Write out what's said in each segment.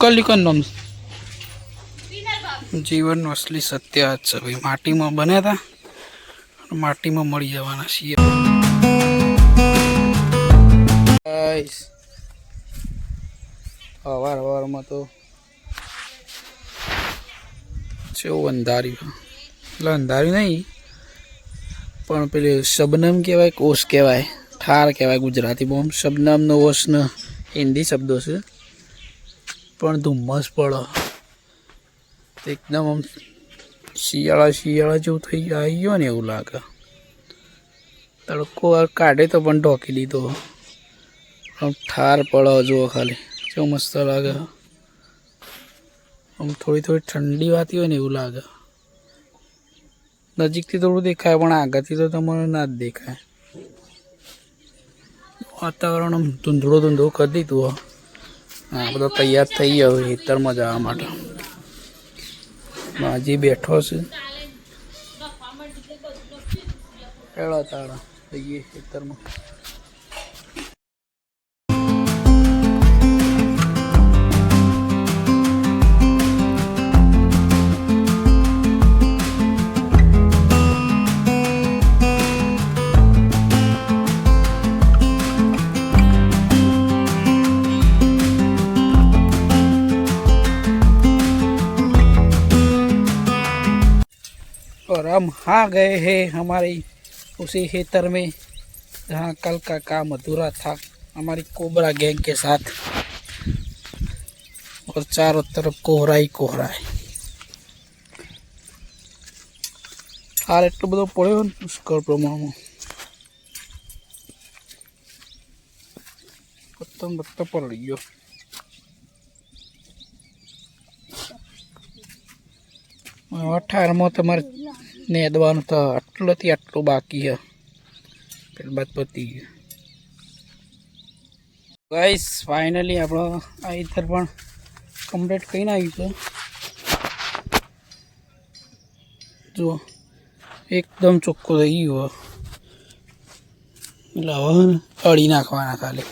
કલી કન નામ જીવનનું અસલી સત્ય જ છે ભાઈ. માટીમાં બન્યા હતા માટીમાં મળી જવાના છીએ. અવાર અવારમાં તો કેવું અંધાર્યું એટલે અંધાર્યું નહીં પણ પેલી શબનમ કહેવાય કોષ કહેવાય. ઠાર કહેવાય ગુજરાતીમાં શબનમનો ઓશનો હિન્દી શબ્દો છે. પણ ધુમ્મસ પડો. એકદમ આમ શિયાળા શિયાળા જેવું થઈ આવી ગયો ને એવું લાગે. તડકો કાઢે તો પણ ઢોકી દીધો. આમ ઠાર પડો જુઓ ખાલી. કેવું મસ્ત લાગે. આમ થોડી થોડી ઠંડી વાતી હોય ને એવું લાગે. નજીકથી થોડું દેખાય, પણ આગળથી તો તમારે ના જ દેખાય. વાતાવરણ આમ ધૂંધળું ધૂંધળું કરી દીધું હો, બધો તૈયાર થઈ ગયો ખેતરમાં જવા માટે. માજી બેઠો છે. હેળો તાળા, જઈએ ખેતરમાં. और हम हाँ गए हैं हमारे उसी खेतर में जहाँ कल का काम अधूरा था हमारी कोबरा गैंग के साथ और चारों तरफ कोहरा ही कोहरा है હાલ એટલો બધો પડ્યો ને પુષ્કળ પ્રમાણમાં પત્તો ને પત્તો પડી ગયો અઠારમાં તમારે નેદવાનું તો આટલુંથી આટલું બાકી છે. પેલી બાદ પતી ગયું. ગાઈસ ફાઇનલી આપણો આ ઇથર પણ કમ્પ્લીટ કરીને આવ્યું છે. જુઓ, એકદમ ચોખ્ખો થઈ ગયો એટલે હવે અડી નાખવાના ખાલી.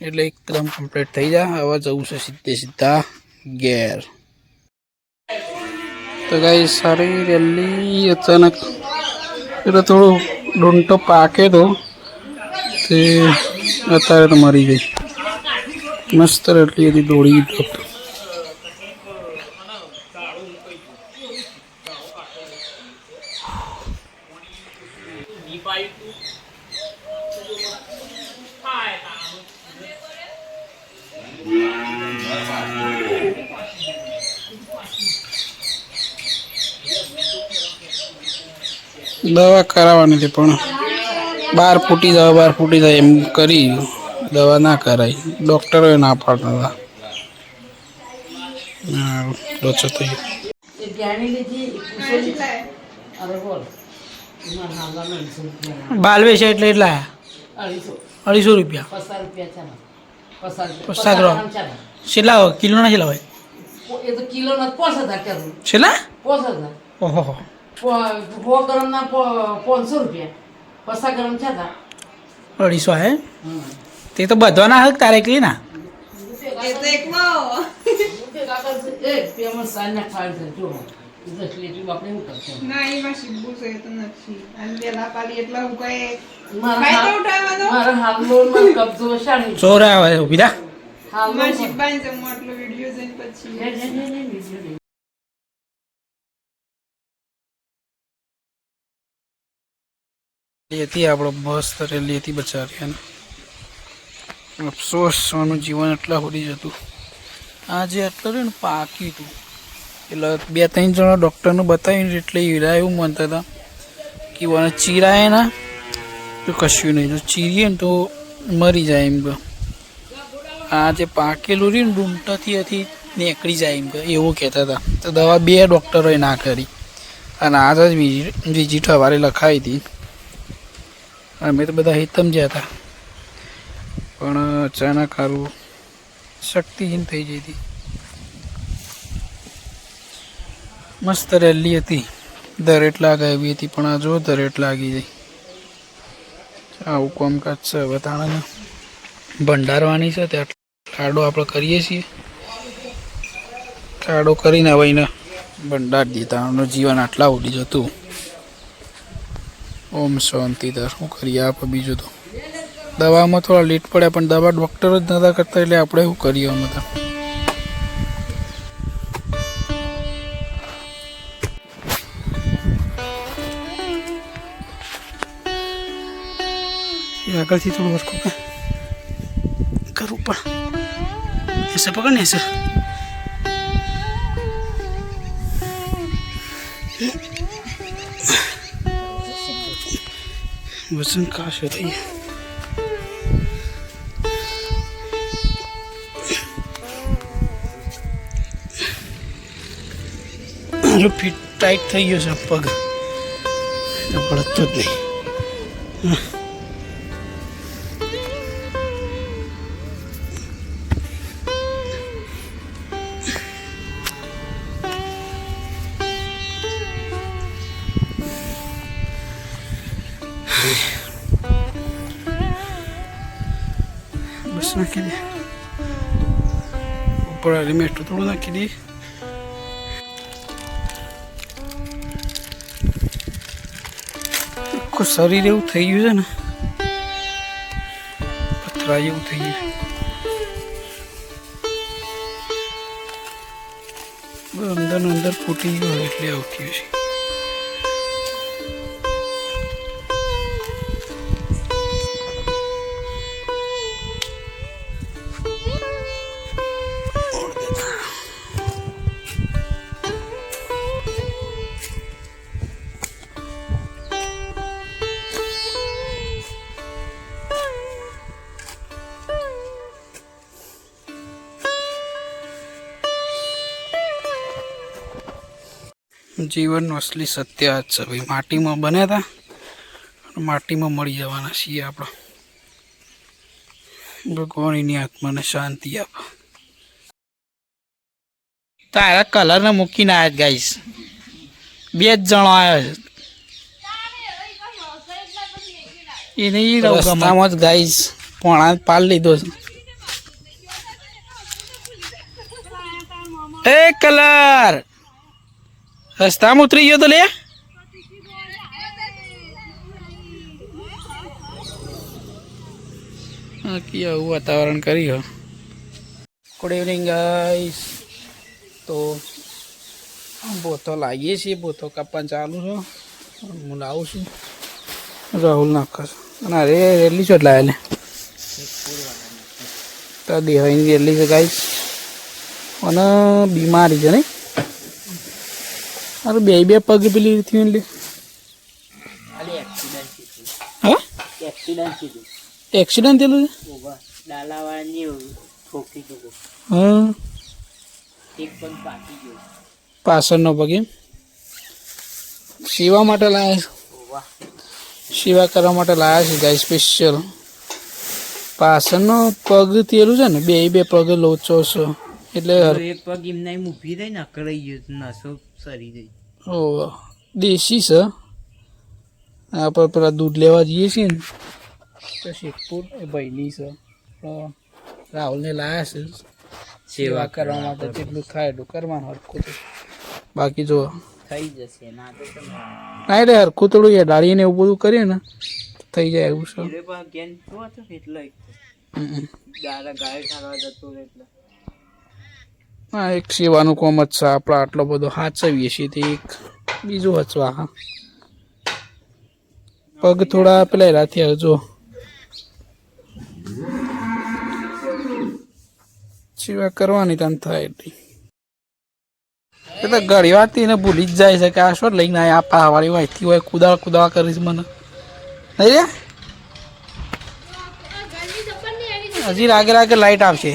એટલે એકદમ કમ્પ્લીટ થઈ જાય હવે જવું છે સીધે સીધા ઘેર. તો ગાઈ સારી રેલી અચાનક એટલે થોડું ડોંટો પાકે તો તે અત્યારે તો મરી ગઈ. મસ્ત એટલી હતી, દોડી તો દવા કરાવવાની હતી પણ બાર ફૂટી જાય બાર ફૂટી જાય એમ કરી દવા ના કરાય. ડૉક્ટરોએ ના પાડતા હતા. હા, લોચો થઈ ગયો. બાલવે છે એટલે એટલા અઢીસો. રૂપિયા. પચાસ ગ્રામ. છેલ્લા હોય કિલોના છેલ્લા હોય? છેલ્લા? ઓહો સો ગ્રામ ના પાંચસો રૂપિયા પસા ગરમ છે તા અઢીસો હે તે તો બધવાના હક તારે એકલી ના એ પેમેન્ટ સાંજ ના હતી આપણો મસ્ત રેલી હતી બચારી એને અફસોસ સોનું જીવન એટલા સુધી જતું આજે એટલું રહ્યું ને પાક્યું હતું એટલે બે ત્રણ જણા ડૉક્ટરને બતાવીને એટલે હીરા એવું માનતા હતા કે મને ચીરાય ના, તો કશું નહીં. જો ચીરીએ ને તો મરી જાય એમ કે આ જે પાકેલું રહ્યું ને ડૂમટાથી હતી નીકળી જાય એમ કે એવું કહેતા હતા. તો દવા બે ડૉક્ટરોએ ના કરી. અને આજ જ વિઝિટ સવારે લખાવી હતી. અમે તો બધા હિતમ જ્યાં હતા. પણ અચાનક સારું શક્તિહીન થઈ જઈ હતી. મસ્ત રેલી હતી. દરેટ લાગે આવી હતી, પણ આ જો દરેટ લાગી જઈ આવું કોમકાજ છે હવે ભંડારવાની છે, ત્યાં કાઢો આપણે કરીએ છીએ. કાઢો કરીને હવે એને ભંડાર દીધા. જીવન આટલા ઉડી જતું. ઓમ શાંતિ તાર શું કરીએ? આપણે બીજું તો. દવામાં થોડા લેટ પડ્યા, પણ દવા ડૉક્ટર જ નતા કરતા, એટલે આપણે શું કરીએ અમે તો? આગળથી થોડું વરખું કે કરવું પણ. એસે પકડ ને એસે. વસન કાશ થઈ જો ફીટ ટાઈટ થઈ ગયો છે પગ પડતો જ નહીં બસ નાખી દે ઉપર હેલ્મેટ થોડું નાખી દે આખું શરીર એવું થઈ ગયું છે ને. પથરા એવું થઈ ગયું. અંદર અંદર ફૂટી ગયો એટલે આવતી હશે જીવનનું અસલી સત્ય જ છે. ભાઈ માટીમાં બન્યા હતા માટીમાં મળી જવાના છીએ આપણે. ભગવાન એની આત્માને શાંતિ આપે. તારા કલરને મૂકીને આવ્યા ગાઈશ. બે જ જણો આવ્યા છે. એ નહીં રસ્તામાં જ ગાઈશ. પોણા પાલ લીધો છે. એ કલર રસ્તામાં ઉતરી ગયો તો લે. બાકી આવું વાતાવરણ કરી હો. ગુડ ઇવનિંગ ગાઈસ તો બોતો લાગીએ છીએ બોતો કાપવાનું ચાલુ છે. હું લાવું છું. રાહુલ નાખશ અને અરે રેલી છો લાવે લે તો દેહાઈની રેલી છે ગાઈસ અને બીમારી છે નહીં? અરે બે બે પગ પેલી થયું એટલે. હા? એક્સિડન્ટ થયું એક્સિડન્ટ થયેલું હા. એક પગ પાકી પાછળનો પગ એમ. સેવા માટે લાયા સેવા કરવા માટે લાયા છે ગાય સ્પેશિયલ પાછળનો પગ થયેલું છે ને બે બે પગ લોચો છો. એટલે એક પગ એમને ઊભી રહી ને અકળાઈ ગયો નસો સરી ગઈ. ઓ દેશી છે? આપણે પેલા દૂધ લેવા જઈએ છીએ ને. તો શેખપુર એ ભાઈની છે. રાહુલને લાયા છે સેવા કરવા માટે જેટલું થાય એટલું કરવાનું હરખું તો. બાકી જો થઈ જશે ના તો એટલે હરખું થોડું એ ડાળીને એવું બધું કરીએ ને થઈ જાય એવું છે. હીરે પણ કેમ શું એટલે. હા એક સેવાનું કોમ જ છે આપણે આટલો બધો હાચવીએ છીએ તે એક. બીજું હચવા હા. પગ થોડા પેલા રાથી હજો સેવા કરવાની તને થાય એટલી. એ તો ઘણી વાર એને ભૂલી જ જાય છે કે આ શું લઈને આ પાવાળી વાયથી હોય કુદાળ કુદાળ કરીશ મને. નહીં રે? હજી રાગે રાગે લાઈટ આવશે.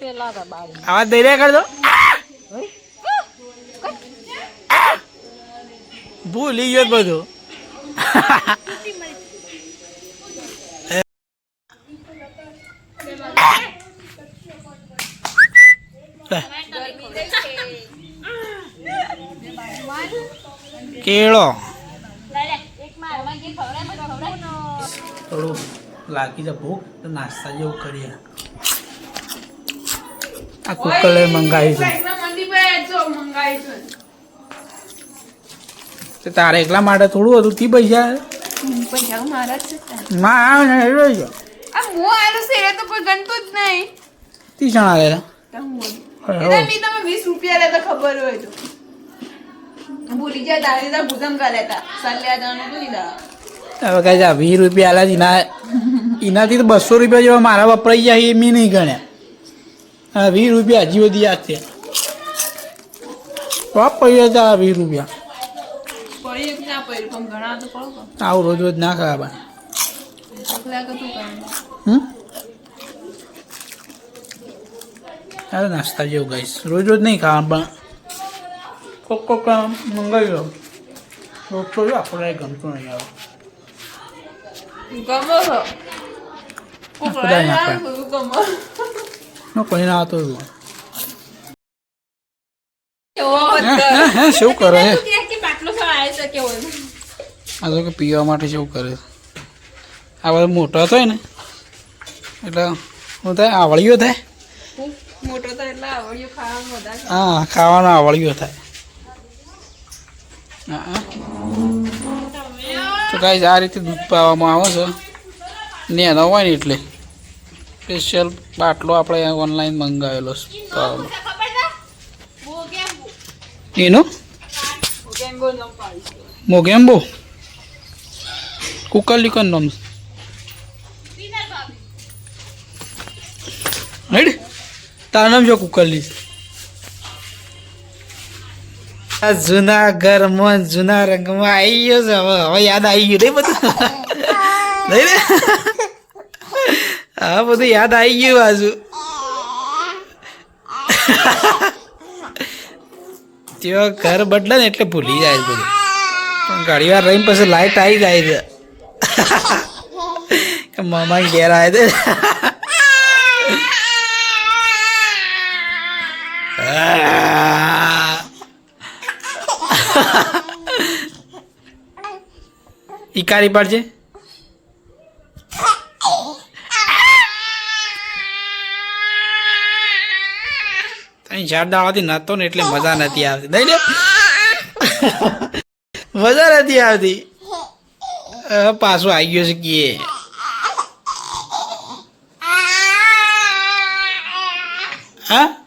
આવાજ દઈ રહ્યા કરજો ભૂલી ગયો બધું કેળો થોડું લાગી જ ભૂખ તો નાસ્તા જેવું કરીએ આ કુકર મંગાવી છે. તારે એકલા માટે થોડું હતું તી પૈસા? પૈસા મારા જ છે માં આવે ને એ આ હું આનું છે એ તો કોઈ ગણતું જ નહીં. તી જણા લેલા તો હું એટલે બી તમે વીસ રૂપિયા લેતા ખબર હોય તો. ભૂલી ગયા દાદી દા ભૂતમ કરે તા સલ્યા દાનું તો લીધા. હવે કહે છે વીસ રૂપિયા આલા એના એનાથી તો બસો રૂપિયા જેવા મારા વપરાઈ જાય એ મેં નહીં ગણ્યા હા વીસ રૂપિયા હજી બધી યાદ છે. બાપ પૈયા હતા વીસ રૂપિયા. આવું રોજ રોજ ના ખાવા હમ? અરે નાસ્તા જેવું ગાઈશ. રોજ રોજ નહીં ખાવા પણ કોક કોક મંગાવી લો રોજ તો આપણે ગમતું નહીં આવે. ગમો. ના ના કોઈ ના આવતો એવું શું કરે આ તો કે પીવા માટે શું કરે આ બધો મોટો થાય ને એટલે શું થાય આવળીઓ થાય? હા? ખાવાનો આવળીઓ થાય. તો કાંઈ આ રીતે દૂધ પાવામાં આવે છે. નેનો હોય ને એટલે. સ્પેશિયલ બાટલો આપણે ઓનલાઈન મંગાવેલો. એનો મોગેમ્બો. કુકર લીકન નામ હેડ તારું નામ જો કુકરલી આ જૂના ઘરમાં જૂના રંગમાં આવી ગયો છે. હવે હવે યાદ આવી ગયું. રે બધું? નહીં રે હા બધું યાદ આવી ગયું બાજુ તેઓ ઘર બદલે ને એટલે ભૂલી જાય બધું પણ ઘણી વાર રહીને પછી લાઈટ આવી જાય છે મામા ઘેર આવે છે ઈકારી પાડજે ચાર દાડાથી નતો ને એટલે મજા નથી આવતી. દઈ મજા નથી આવતી. પાછું આવી ગયો છે કે. હા?